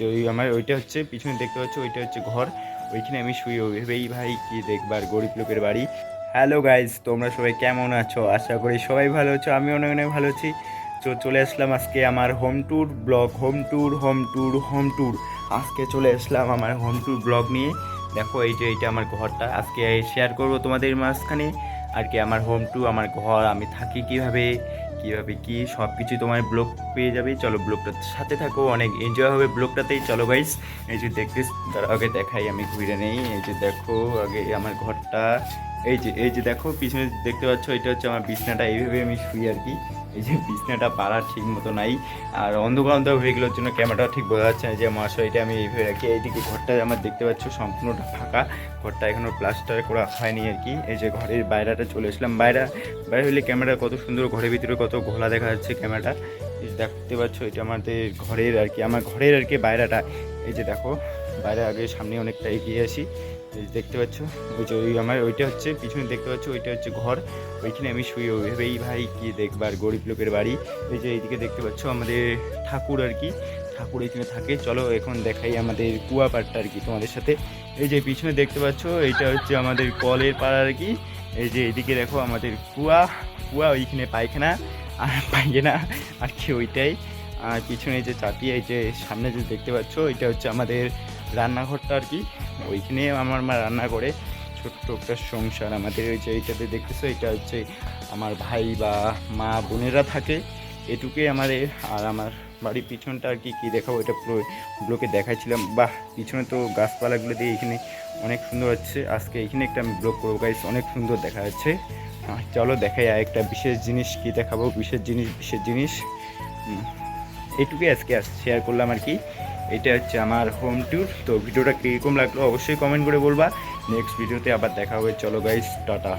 যে ওই আমার ওইটা হচ্ছে, পিছনে দেখতে পাচ্ছ ওইটা হচ্ছে ঘর। ওইখানে আমি শুয়ে ভেবেই, ভাই, কি দেখবার গরিব লোকের বাড়ি? হ্যালো গাইজ তোমরা সবাই কেমন আছো? আশা করি সবাই ভালো আছো আমি অনেক অনেক ভালো আছি। তো চলে আসলাম আজকে আমার home tour blog home tour home tour home tour আজকে চলে আসলাম আমার হোম ট্যুর ব্লগ নিয়ে। দেখো, এই যে এইটা আমার ঘরটা। আজকে শেয়ার করব তোমাদের মাঝখানে। আর কি, আমার হোম টু আমার ঘর, আমি থাকি কীভাবে? কীভাবে কি সব কিছু তোমার ব্লগ পেয়ে যাবে? চলো ব্লগটার সাথে থাকো, অনেক এনজয় হবে ব্লগটাতেই। চলো গাইস এই যে দেখতে তার আগে দেখাই, আমি ঘুরে নেই। এই যে দেখো, আগে আমার ঘরটা এই যে এই যে দেখো, পিছনে দেখতে পাচ্ছ, এটা হচ্ছে আমার বিছনাটা, এইভাবে আমি শুই আর কি। এই যে বিছনাটা পাড়ার ঠিক মতো নাই। আর অন্ধকার অন্ধকার হয়ে গেলোর জন্য ক্যামেরাটা ঠিক বোঝা যাচ্ছে না যে, মহাশয়, এটা আমি এইভাবে রাখি। এইদিকে ঘরটা আমার দেখতে পাচ্ছ, সম্পূর্ণটা ফাঁকা। ঘরটা এখনও প্লাস্টার করা হয়নি আর কি। এই যে ঘরের বাইরেটা চলে এসলাম। বাইরে বাইরে হলে ক্যামেরা কত সুন্দর, ঘরের ভিতরে কত ঘোলা দেখা যাচ্ছে ক্যামেরাটা দেখতে পাচ্ছ, এটা আমাদের ঘরের আর কি, আমার ঘরের আর কি বাইরেটা। এই যে দেখো, বাইরে আগে সামনে অনেকটা এগিয়ে আসি। দেখতে পাচ্ছ? ওই যে ওই আমার, ওইটা হচ্ছে, পিছনে দেখতে পাচ্ছ, ওইটা হচ্ছে ঘর। ওইখানে আমি শুয়ে ভেবে এই ভাই কি দেখবার গরিব লোকের বাড়ি। এই যে এইদিকে দেখতে পাচ্ছ আমাদের ঠাকুর আর কি। ঠাকুর এখানে থাকে। চলো এখন দেখাই আমাদের কুয়া পাড়টা আর কি তোমাদের সাথে। এই যে পিছনে দেখতে পাচ্ছ, এইটা হচ্ছে আমাদের কলের পাড়া আর কি। এই যে এইদিকে দেখো আমাদের কুয়া। কুয়া ওইখানে পায়খানা, আর পায়খানা, আর কি ওইটাই। আর পিছনে যে চাটি এই যে সামনে যে দেখতে পাচ্ছ এটা হচ্ছে আমাদের রান্নাঘরটা আর কি। ওইখানে আমার মা রান্না করে। ছোট্ট একটা সংসার আমাদের ওই যে এইটাতে দেখতেছো, এটা হচ্ছে আমার ভাই বা মা বোনেরা থাকে। এটুকুই আমার। এ- আর আমার বাড়ির পিছনটা আর কি, কী দেখাবো, এটা পুরো ব্লকে দেখাচ্ছিলাম বাহ, পিছনে তো গাছপালাগুলো দিয়ে এখানে অনেক সুন্দর হচ্ছে। আজকে এখানে একটা আমি ব্লগ করব গাইস অনেক সুন্দর দেখা যাচ্ছে। চলো দেখাই একটা বিশেষ জিনিস কী দেখাবো। বিশেষ জিনিস বিশেষ জিনিস। এটুকুই আজকে শেয়ার করলাম আর কি। এটা হচ্ছে আমার হোম ট্যুর তো ভিডিওটা কীরকম লাগল অবশ্যই কমেন্ট করে বলবা। নেক্সট ভিডিওতে আবার দেখা হবে। চলো গাইস টাটা।